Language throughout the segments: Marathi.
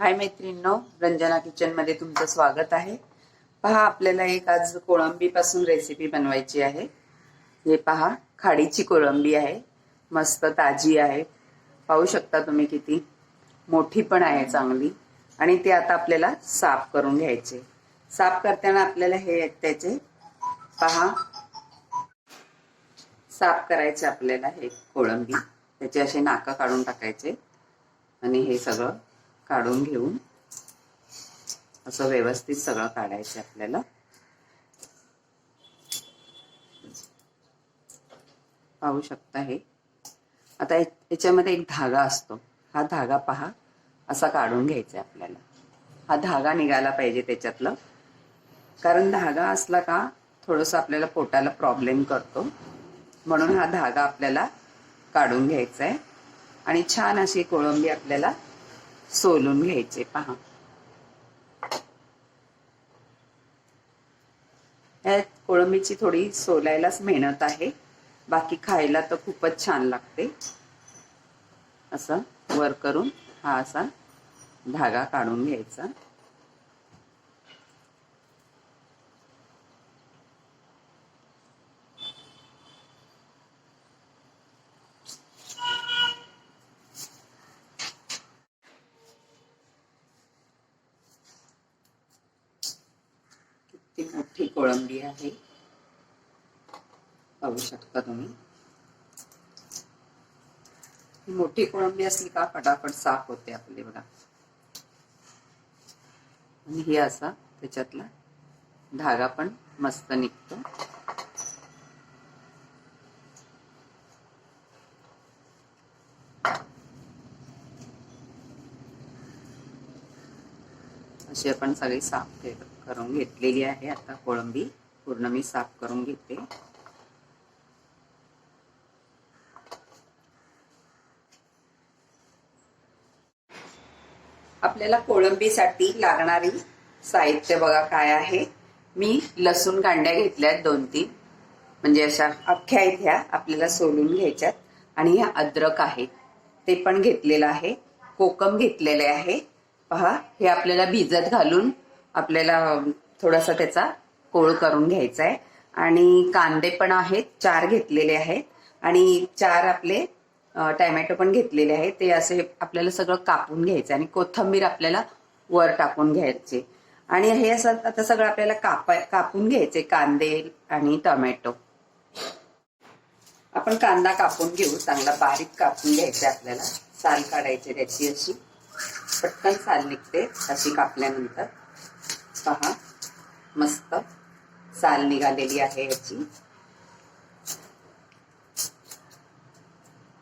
हाय मैत्रिणींनो रंजना किचनमध्ये तुमचं स्वागत आहे. पहा आपल्याला एक आज कोळंबी पासून रेसिपी बनवायची आहे. हे पहा खाडीची कोळंबी आहे. मस्त ताजी आहे. पाहू शकता तुम्ही किती? मोठी पण आहे चांगली. आणि ते आता आपल्याला साफ करून घ्यायचे. साफ करताना आपल्याला हे आहेत त्याचे पहा. साफ करायचे आपल्याला हे कोळंबी. त्याचे असे नाका काढून टाकायचे. आणि हे सगळं काढून घेऊन असं व्यवस्थित सगळं काढायचं आपल्याला. पाहू शकता हे. आता याच्यामध्ये एक धागा असतो. हा धागा पहा. असा काढून घ्यायचा आहे आपल्याला. हा धागा निघाला पाहिजे त्याच्यातलं. कारण धागा असला का थोडंसं आपल्याला पोटाला प्रॉब्लेम करतो. म्हणून हा धागा आपल्याला काढून घ्यायचा आहे. आणि छान अशी कोळंबी आपल्याला सोलून घ्यायचे पहा. या कोळंबीची थोडी सोलायलाच मेहनत आहे. बाकी खायला तर खूपच छान लागते. असं वर करून हा असा धागा काढून घ्यायचा. किती मोठी कोळंबी आहे. पाहू शकता तुम्ही. मोठी कोळंबी असली का फटाफट साफ होते आपली बघा. आणि हे असा त्याच्यातला धागा पण मस्त निघतो. अशी आपण सगळी साफ करून घेतलेली आहे. आता कोळंबी पूर्ण मी साफ करून घेते. आपल्याला कोळंबीसाठी लागणारी साहित्य बघा काय आहे. मी लसूण कांड्या घेतल्या आहेत दोन तीन. म्हणजे अशा अख्ख्या आहेत ह्या आपल्याला सोलून घ्यायच्यात. आणि ह्या अद्रक आहे. ते पण घेतलेलं आहे. कोकम घेतलेले आहे. पहा हे आपल्याला भिजत घालून आपल्याला थोडासा त्याचा कोळ करून घ्यायचा आहे आणि कांदे पण आहेत चार घेतलेले आहेत. आणि चार आपले टॅमॅटो पण घेतलेले आहेत. ते असे आपल्याला सगळं कापून घ्यायचं आणि कोथंबीर आपल्याला वर टाकून घ्यायचे. आणि हे असं आता सगळं आपल्याला कापा कापून घ्यायचे कांदे आणि टोमॅटो. आपण कांदा कापून घेऊ चांगला बारीक कापून घ्यायचा आपल्याला. साल काढायची त्याची अशी. पटकन साल निघते अशी कापल्यानंतर. पहा मस्त साल निघालेली आहे याची.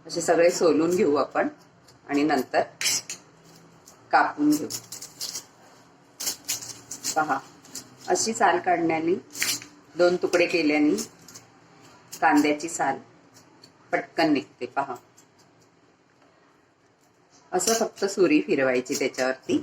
असे सगळे सोलून घेऊ आपण आणि नंतर कापून घेऊ. पहा अशी साल काढण्याने दोन तुकडे केल्याने कांद्याची साल पटकन निघते पहा. असं फक्त सुरी फिरवायची त्याच्यावरती.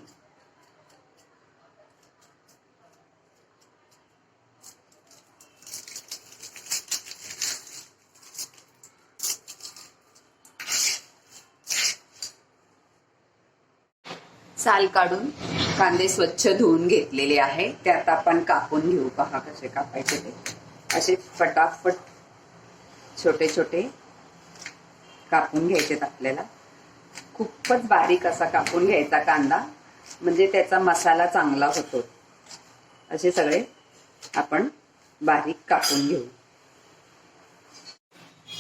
साल काढून कांदे स्वच्छ धुवून घेतलेले आहे. ते आता आपण कापून घेऊ. पहा कसे कापायचे ते. असे फटाफट छोटे छोटे कापून घ्यायचेत आपल्याला. खूपच बारीक असा कापून घ्यायचा कांदा. म्हणजे त्याचा मसाला चांगला होतो. असे सगळे आपण बारीक कापून घेऊ.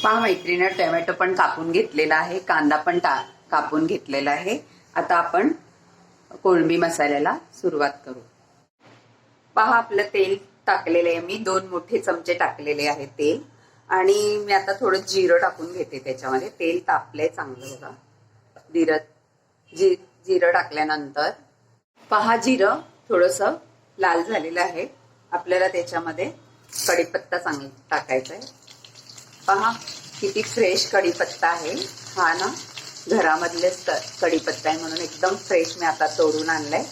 पहा मैत्रीनं टोमॅटो पण कापून घेतलेला आहे. कांदा पण टा कापून घेतलेला आहे. आता आपण कोळंबी मसाल्याला सुरुवात करू. पहा आपलं तेल टाकलेले आहे मी. दोन मोठे चमचे टाकलेले आहे तेल. आणि मी आता थोडं जिरं टाकून घेते त्याच्यामध्ये. तेल तापलंय चांगलं बघा. जिरं जी जिरं टाकल्यानंतर पहा जिरं थोडस लाल झालेलं आहे. आपल्याला त्याच्यामध्ये कढीपत्ता चांगला टाकायचा आहे. पहा किती फ्रेश कढीपत्ता आहे. हा ना घरामधलेच कढीपत्ता आहे म्हणून एकदम फ्रेश मी आता तोडून आणलाय.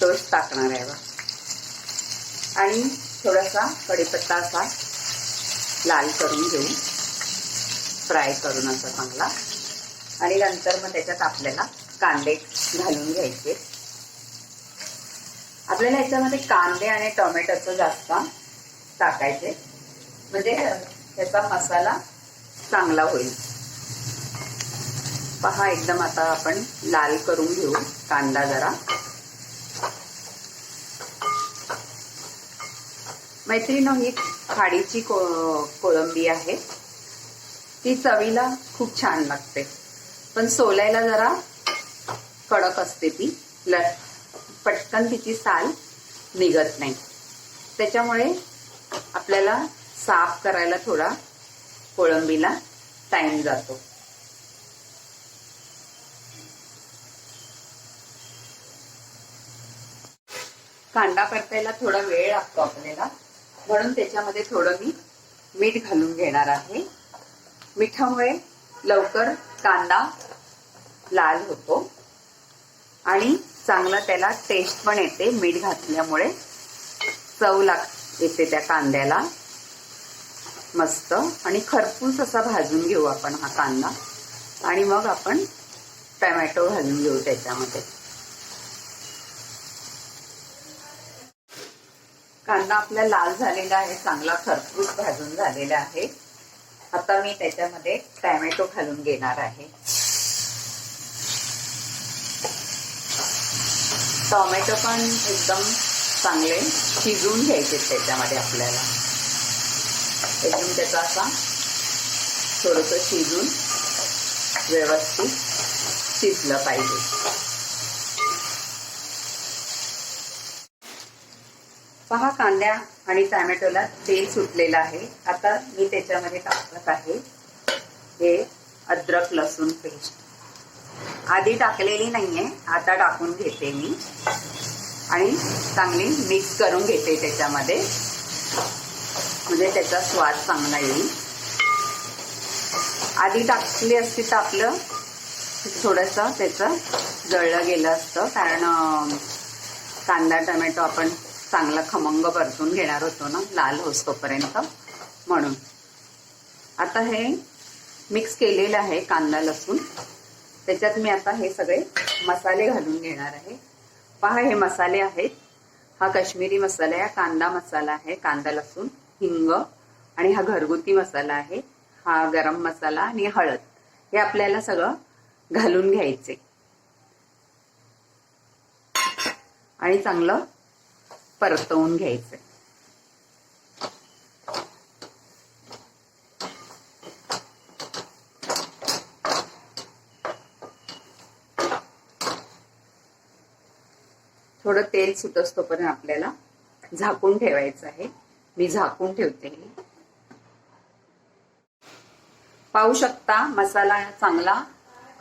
तोच टाकणार आहे बा आणि थोडासा कढीपत्ता असा लाल करून घेऊ. फ्राय करून असा चांगला. आणि नंतर मग त्याच्यात आपल्याला कांदे घालून घ्यायचे. आपल्याला याच्यामध्ये कांदे आणि टोमॅटोचं जास्त टाकायचे. म्हणजे त्याचा मसाला चांगला होईल. पहा एकदम आता आपण लाल करून घेऊ कांदा जरा. मैत्रिणी ही खाडीची को कोळंबी आहे. ती चवीला खूप छान लागते. पण सोलायला जरा कडक असते ती. ल पटकन तिची साल निघत नाही. त्याच्यामुळे आपल्याला साफ करायला थोडा कोळंबीला टाइम जातो. कांदा परतायला थोडा वेळ लागतो आपल्याला. म्हणून त्याच्यामध्ये थोडं मी मीठ घालून घेणार आहे. मिठामुळे लवकर कांदा लाल होतो. आणि चांगलं त्याला टेस्ट पण येते मीठ घातल्यामुळे. चव लाग येते त्या कांद्याला. मस्त. आणि खरपूस असा भाजून घेऊ आपण हा कांदा. आणि मग आपण टमॅटो घालून घेऊ त्याच्यामध्ये. कांदा आपला लाल झालेला आहे चांगला खरपूस भाजून झालेला आहे. आता मी त्याच्यामध्ये टॅमॅटो घालून घेणार आहे. टोमॅटो पण एकदम चांगले शिजवून घ्यायचे त्याच्यामध्ये आपल्याला. एकदम त्याचा असा थोडस शिजून व्यवस्थित शिजलं पाहिजे. पहा कांद्या आणि टॅमॅटोला तेल सुटलेलं आहे. आता मी त्याच्यामध्ये टाकत आहे हे अद्रक लसूण पेस्ट. आधी टाकलेली नाही आहे आता टाकून घेते मी. आणि चांगली मिक्स करून घेते त्याच्यामध्ये. म्हणजे त्याचा स्वाद चांगला येईल. आधी टाकली असती तर आपलं थोडस त्याचं जळलं गेलं असतं. कारण कांदा टमॅटो आपण चांगला खमंग परतून घेणार होतो ना लाल होतोपर्यंत. म्हणून. आता हे मिक्स केलेलं आहे कांदा लसूण. त्याच्यात मी आता हे सगळे मसाले घालून घेणार आहे. पहा हे मसाले आहेत. हा काश्मीरी मसाला आहे कांदा मसाला आहे कांदा लसूण हिंग आणि हा घरगुती मसाला आहे. हा गरम मसाला आणि हळद. हे आपल्याला सगळं घालून घ्यायचे. आणि चांगलं परतवून घ्यायचे थोडं तेल सुटस्तोपर्यंत आपल्याला झाकून ठेवायचं आहे. मी झाकून ठेवते. पाहू शकता मसाला चांगला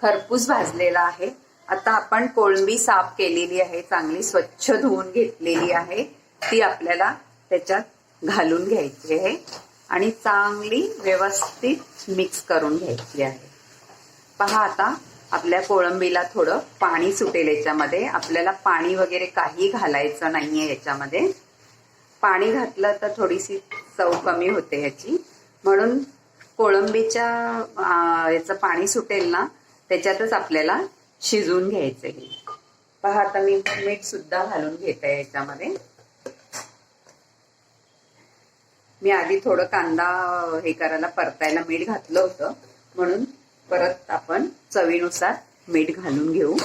खरपूस भाजलेला आहे. आता आपण कोळंबी साफ केलेली आहे. चांगली स्वच्छ धुवून घेतलेली आहे. ती आपल्याला त्याच्यात घालून घ्यायची आहे. आणि चांगली व्यवस्थित मिक्स करून घ्यायची आहे. पहा आता आपल्या कोळंबीला थोडं पाणी सुटेल याच्यामध्ये. आपल्याला पाणी वगैरे काही घालायचं नाहीये याच्यामध्ये. पाणी घातलं तर थोडीशी चव कमी होते ह्याची. म्हणून कोळंबीच्या याचं पाणी सुटेल ना त्याच्यातच आपल्याला शिजवून घ्यायचं हे पहा आता मी मीठ सुद्धा घालून घेत आहे याच्यामध्ये. मी आधी थोडं कांदा हे करायला परतायला मीठ घातलं होतं. म्हणून परत आपण चवीनुसार मीठ घालून घेऊ.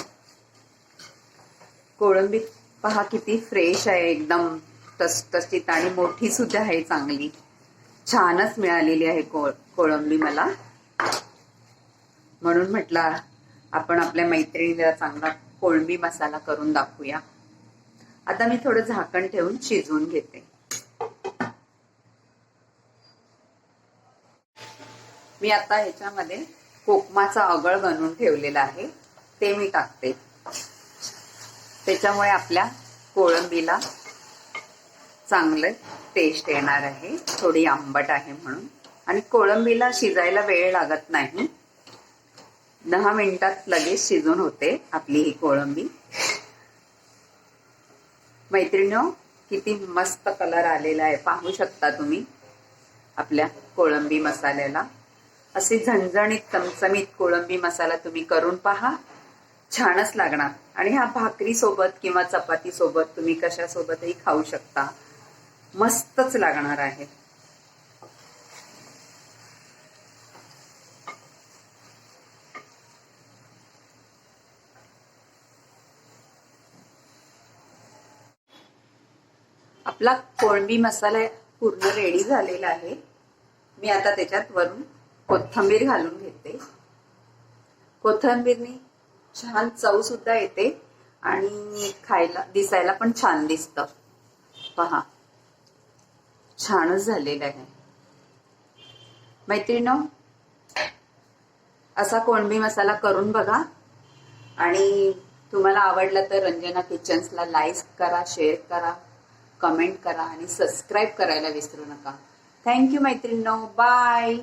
कोळंबी पहा किती फ्रेश आहे एकदम. टसटशीत आणि मोठी सुद्धा आहे चांगली. छानच मिळालेली आहे को कोळंबी मला. म्हणून म्हटलं आपण आपल्या मैत्रिणीला चांगला कोळंबी मसाला करून दाखवूया. आता मी थोडं झाकण ठेवून शिजवून घेते. मी आता ह्याच्यामध्ये कोकमाचा अगळ बनवून ठेवलेला आहे ते मी टाकते. त्याच्यामुळे आपल्या कोळंबीला चांगलं टेस्ट येणार आहे. थोडी आंबट आहे म्हणून. आणि कोळंबीला शिजायला वेळ लागत नाही. दहा मिनिटात लगेच शिजून होते आपली ही कोळंबी. मैत्रिणीओ किती मस्त कलर आलेला आहे. पाहू शकता तुम्ही आपल्या कोळंबी मसाल्याला. असे झणझणीत चमचमीत कोळंबी मसाला तुम्ही करून पहा. छानच लागणार. आणि हा भाकरी सोबत किंवा चपाती सोबत तुम्ही कशा सोबतही खाऊ शकता. मस्तच लागणार आहे. आपला कोळंबी मसाला पूर्ण रेडी झालेला आहे. मी आता त्याच्यात वरून कोथिंबीर घालून घेते. कोथिंबीरनी छान चव सुद्धा येते आणि खायला दिसायला पण छान दिसत. पहा. छानच झालेलं आहे. मैत्रिणो असा कोणबी मसाला करून बघा. आणि तुम्हाला आवडला तर रंजना किचन्सला लाईक करा शेअर करा कमेंट करा आणि सबस्क्राईब करायला विसरू नका. थँक्यू मैत्रिणींनो बाय.